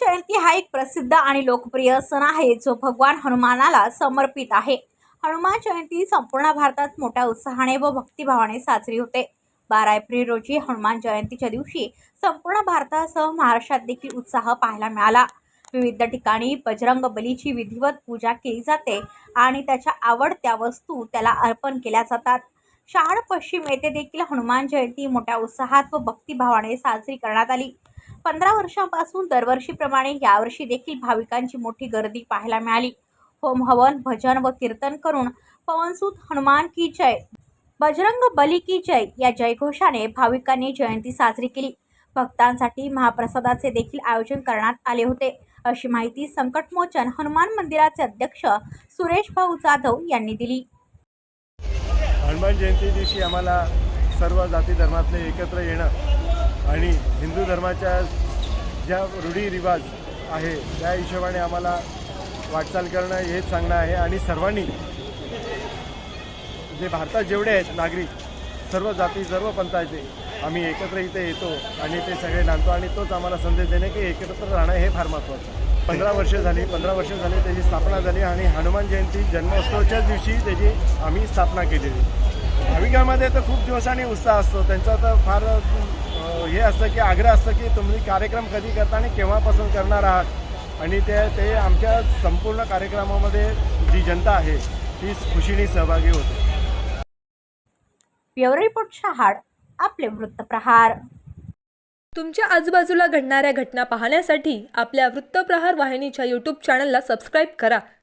जयंती हा एक प्रसिद्ध आणि लोकप्रिय सण आहे जो भगवान हनुमानाला समर्पित आहे. हनुमान जयंती संपूर्ण भारतात मोठ्या उत्साहाने व भक्तिभावाने साजरी होते. बारा एप्रिल रोजी हनुमान जयंतीच्या दिवशी संपूर्ण भारतासह महाराष्ट्रात देखील उत्साह पाहायला मिळाला. विविध ठिकाणी बजरंग बलीची विधिवत पूजा केली जाते आणि त्याच्या आवडत्या वस्तू त्याला अर्पण केल्या जातात. शहाड पश्चिम येथे देखील हनुमान जयंती मोठ्या उत्साहात व भक्तिभावाने साजरी करण्यात आली. पंधरा वर्षांपासून दरवर्षीप्रमाणे यावर्षी देखील भाविकांची मोठी गर्दी पाहायला मिळाली. होम हवन भजन व कीर्तन करून पवनसूत हनुमान की जय बजरंग बली की जय या जयघोषाने भाविकांनी जयंती साजरी केली. भक्तांसाठी महाप्रसादाचे देखील आयोजन करण्यात आले होते. अशी माहिती संकटमोचन हनुमान मंदिराचे अध्यक्ष सुरेश भाऊ जाधव यांनी दिली. हनुमान जयंती दिवशी आम्हाला सर्व जाती धर्मातले एकत्र येणं आणि हिंदू धर्माच्या ज्या रूढीरिवाज आहे त्या हिशोबाने आम्हाला वाटचाल करणं हेच सांगणं आहे. आणि सर्वांनी जे भारतात जेवढे आहेत नागरिक सर्व जाती सर्व पंथाचे आम्ही एकत्र इथे येतो आणि ते सगळे नांदतो आणि तोच आम्हाला संदेश देणे की एकत्र राहणं हे फार महत्त्वाचं आहे. पंधरा वर्ष झाली पंधरा वर्ष झाली त्याची स्थापना झाली आणि हनुमान जयंती जन्मोत्सवाच्याच दिवशी त्याची आम्ही स्थापना केलेली भाविकांमध्ये तर खूप दिवस आणि उत्साह असतो. त्यांचा तर फार हे असतं की आग्रह असतं की तुम्ही कार्यक्रम कधी करता आणि केव्हापासून करणार आहात? आणि ते ते आमच्या संपूर्ण कार्यक्रमामध्ये जी जनता आहे ती खुशीने सहभागी होते. ब्युरो रिपोर्ट शहाड आपले वृत्तप्रहार तुमच्या आजूबाजूला घडणाऱ्या घटना पाहण्यासाठी आपल्या वृत्तप्रहार वाहिनीच्या यूट्यूब चॅनलला सबस्क्राईब करा.